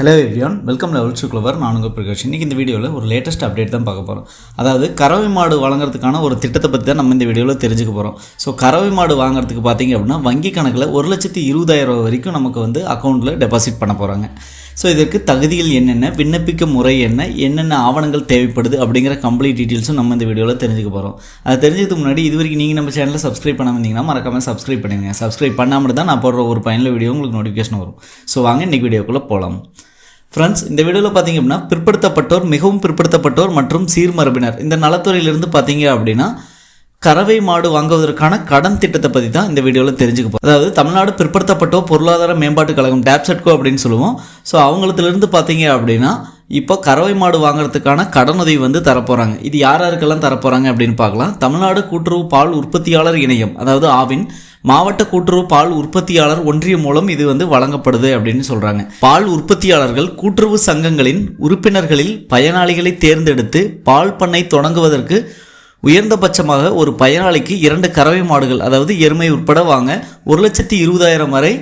Hello everyone welcome level சுக்லவர் நான் உங்கள் பிரகாஷ். இன்றைக்கி இந்த வீடியோவில் ஒரு லேட்டஸ்ட் அப்டேட் தான் பார்க்க போகிறோம் அதாவது கறவை மாடு வழங்குறதுக்கான ஒரு திட்டத்தை பற்றி தான் நம்ம இந்த வீடியோவில் தெரிஞ்சுக்க போகிறோம் ஸோ கறவை மாடு வாங்குறதுக்கு பார்த்தீங்க அப்படின்னா வங்கி கணக்கில் ஒரு லட்சத்தி இருபதாயிரம் ரூபா வரைக்கும் நமக்கு வந்து அக்கௌண்ட்டில் டெபாசிட் பண்ண போகிறாங்க ஸோ இதற்கு தகுதிகள் என்னென்ன விண்ணப்பிக்க முறை என்ன என்னென்ன ஆவணங்கள் தேவைப்படுது அப்படிங்கிற கம்ப்ளீட் டீட்டெயில்ஸும் நம்ம இந்த வீடியோவில் தெரிஞ்சுக்க போகிறோம் அது தெரிஞ்சதுக்கு முன்னாடி இது வரைக்கும் நீங்கள் நம்ம சேனலில் சப்ஸ்கிரைப் பண்ணாம இருந்தீங்கன்னா மறக்காமல் சப்ஸ்கிரைப் பண்ணிடுங்க சப்ஸ்கிரைப் பண்ணாமல் தான் நான் போடுற ஒரு பயனில் வீடியோ உங்களுக்கு நோட்டிஃபிகேஷன் வரும். ஸோ வாங்க இன்றைக்கி வீடியோக்குள்ளே போகலாம் ஃப்ரெண்ட்ஸ் இந்த வீடியோவில் பார்த்தீங்க அப்படின்னா பிற்படுத்தப்பட்டோர் மிகவும் பிற்படுத்தப்பட்டோர் மற்றும் சீர்மரபினர். இந்த நலத்துறையிலிருந்து பார்த்தீங்க அப்படின்னா கறவை மாடு வாங்குவதற்கான கடன் திட்டத்தை பற்றி தான் இந்த வீடியோவில் தெரிஞ்சுக்க போகிறோம் அதாவது தமிழ்நாடு பிற்படுத்தப்பட்டோர் பொருளாதார மேம்பாட்டு கழகம் டேப்செட்கோ அப்படின்னு சொல்லுவோம். ஸோ அவங்களத்துலேருந்து பார்த்தீங்க அப்படின்னா இப்போ கறவை மாடு வாங்குறதுக்கான கடனுதவி வந்து தரப்போகிறாங்க இது யார் யாருக்கெல்லாம் தரப்போகிறாங்க அப்படின்னு பார்க்கலாம். தமிழ்நாடு கூட்டுறவு பால் உற்பத்தியாளர் இணையம் அதாவது ஆவின் மாவட்ட கூட்டுறவு பால் உற்பத்தியாளர் ஒன்றியம் மூலம் இது வந்து வழங்கப்படுது அப்படின்னு சொல்றாங்க. பால் உற்பத்தியாளர்கள் கூட்டுறவு சங்கங்களின் உறுப்பினர்களில் பயனாளிகளை தேர்ந்தெடுத்து பால் பண்ணை தொடங்குவதற்கு உயர்ந்தபட்சமாக ஒரு பயனாளிக்கு இரண்டு கறவை மாடுகள் அதாவது எருமை உட்பட வாங்க ஒரு லட்சத்தி இருபதாயிரம் வரை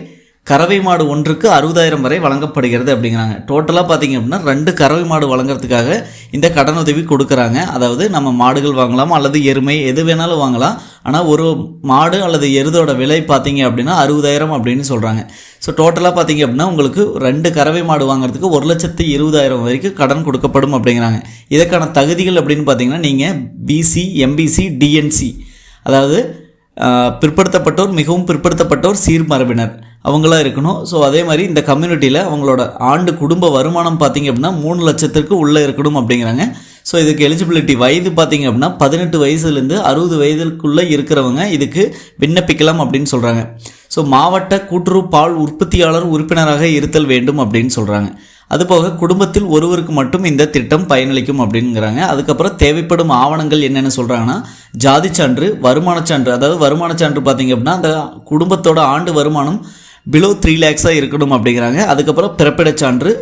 கறவை மாடு ஒன்றுக்கு அறுபதாயிரம் வரை வழங்கப்படுகிறது அப்படிங்கிறாங்க. டோட்டலாக பார்த்தீங்க அப்படின்னா ரெண்டு கறவை மாடு வழங்குறதுக்காக இந்த கடனுதவி கொடுக்குறாங்க. அதாவது நம்ம மாடுகள் வாங்கலாம் அல்லது எருமை எது வேணாலும் வாங்கலாம். ஆனால் ஒரு மாடு அல்லது எருதோட விலை பார்த்தீங்க அப்படின்னா அறுபதாயிரம் அப்படின்னு சொல்கிறாங்க ஸோ டோட்டலாக பார்த்தீங்க அப்படின்னா உங்களுக்கு ரெண்டு கறவை மாடு வாங்குறதுக்கு ஒரு லட்சத்து இருபதாயிரம் வரைக்கும் கடன் கொடுக்கப்படும் அப்படிங்கிறாங்க. இதற்கான தகுதிகள் அப்படின்னு பார்த்தீங்கன்னா நீங்கள் பிசி எம்பிசி டிஎன்சி அதாவது பிற்படுத்தப்பட்டோர் மிகவும் பிற்படுத்தப்பட்டோர் சீர்மரபினர். அவங்களாம் இருக்கணும். ஸோ அதே மாதிரி இந்த கம்யூனிட்டியில் அவங்களோட ஆண்டு குடும்ப வருமானம் பார்த்தீங்க அப்படின்னா மூணு லட்சத்திற்கு உள்ளே இருக்கணும் அப்படிங்கிறாங்க. ஸோ இதுக்கு எலிஜிபிலிட்டி வயது பார்த்தீங்க அப்படின்னா பதினெட்டு வயசுலேருந்து அறுபது வயதுக்குள்ளே இருக்கிறவங்க இதுக்கு விண்ணப்பிக்கலாம் அப்படின்னு சொல்கிறாங்க ஸோ மாவட்ட கூட்டுறவு பால் உற்பத்தியாளர் உறுப்பினராக இருத்தல் வேண்டும் அப்படின்னு சொல்கிறாங்க அதுபோக குடும்பத்தில் ஒருவருக்கு மட்டும் இந்த திட்டம் பயனளிக்கும் அப்படிங்கிறாங்க. அதுக்கப்புறம் தேவைப்படும் ஆவணங்கள் என்னென்ன சொல்கிறாங்கன்னா ஜாதி சான்று வருமான சான்று. அதாவது வருமான சான்று பார்த்தீங்க அப்படின்னா அந்த குடும்பத்தோட ஆண்டு வருமானம் பிலோ த்ரீ லேக்ஸாக இருக்கணும் அப்படிங்கிறாங்க. அதுக்கப்புறம் பிறப்பிடச் சான்று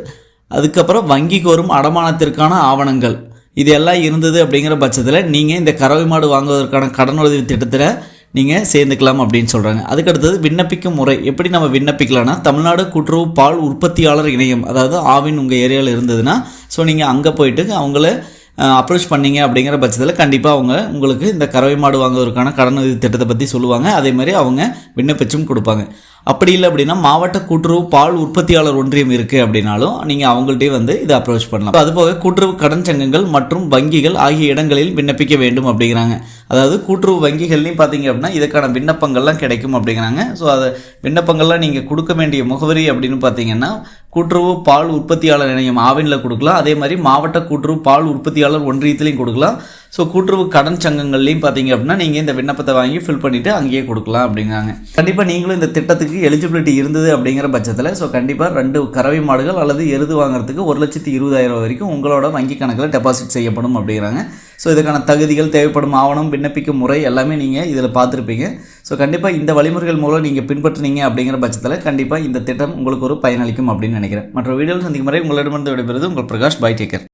அதுக்கப்புறம் வங்கி கோரும் அடமானத்திற்கான ஆவணங்கள். இது எல்லாம் இருந்தது அப்படிங்கிற பட்சத்தில் நீங்கள் இந்த கறவை மாடு வாங்குவதற்கான கடனுதவி திட்டத்தில் நீங்கள் சேர்ந்துக்கலாம் அப்படின்னு சொல்கிறாங்க அதுக்கடுத்தது விண்ணப்பிக்கும் முறை. எப்படி நம்ம விண்ணப்பிக்கலாம்னா தமிழ்நாடு கூட்டுறவு பால் உற்பத்தியாளர் இணையம் அதாவது ஆவின் உங்கள் ஏரியாவில் இருந்ததுன்னா ஸோ நீங்கள் அங்கே போயிட்டு அவங்கள அப்ரோச் பண்ணீங்க அப்படிங்கிற பட்சத்தில் கண்டிப்பாக அவங்க உங்களுக்கு இந்த கறவை மாடு வாங்குவதற்கான கடனுதவி திட்டத்தை பற்றி சொல்லுவாங்க. அதே மாதிரி அவங்க விண்ணப்பிச்சும் கொடுப்பாங்க. அப்படி இல்லை அப்படின்னா மாவட்ட கூட்டுறவு பால் உற்பத்தியாளர் ஒன்றியம் இருக்குது அப்படின்னாலும் நீங்கள் அவங்கள்ட்டே வந்து இதை அப்ரோச் பண்ணலாம். அதுபோக கூட்டுறவு கடன் சங்கங்கள் மற்றும் வங்கிகள் ஆகிய இடங்களில் விண்ணப்பிக்க வேண்டும் அப்படிங்கிறாங்க. அதாவது கூட்டுறவு வங்கிகள்லையும் பார்த்தீங்க அப்படின்னா இதுக்கான விண்ணப்பங்கள்லாம் கிடைக்கும் அப்படிங்கிறாங்க. ஸோ அதை விண்ணப்பங்கள்லாம் நீங்கள் கொடுக்க வேண்டிய முகவரி அப்படின்னு பார்த்தீங்கன்னா கூட்டுறவு பால் உற்பத்தியாளர் இணையம் ஆவினில் கொடுக்கலாம். அதே மாதிரி மாவட்ட கூட்டுறவு பால் உற்பத்தியாளர் ஒன்றியத்திலையும் கொடுக்கலாம். ஸோ கூட்டுறவு கடன் சங்கங்கள்லையும் பார்த்தீங்க அப்படின்னா நீங்கள் இந்த விண்ணப்பத்தை வாங்கி ஃபில் பண்ணிவிட்டு அங்கேயே கொடுக்கலாம் அப்படிங்கிறாங்க. கண்டிப்பாக நீங்களும் இந்த திட்டத்துக்கு எலிஜிபிலிட்டி இருந்தது அப்படிங்கிற பட்சத்தில் ஸோ கண்டிப்பாக ரெண்டு கறவை மாடுகள் அல்லது எருது வாங்குறதுக்கு ஒரு லட்சத்தி இருபதாயிரம் வரைக்கும் உங்களோட வங்கி கணக்கில் டெபாசிட் செய்யப்படும் அப்படிங்கிறாங்க. ஸோ இதுக்கான தகுதிகள் தேவைப்படும் ஆவணம் விண்ணப்பிக்கும் முறை எல்லாமே நீங்கள் இதில் பார்த்துருப்பீங்க ஸோ கண்டிப்பாக இந்த வழிமுறைகள் மூலம் நீங்கள் பின்பற்றினீங்க அப்படிங்கிற பட்சத்தில் கண்டிப்பாக இந்த திட்டம் உங்களுக்கு ஒரு பயனளிக்கும் அப்படின்னு நினைக்கிறேன். மற்ற வீடியோவில் சந்திக்கும் முறை உங்களிடமிருந்து விடைபெறுவது உங்கள் பிரகாஷ் பை டேக்கர்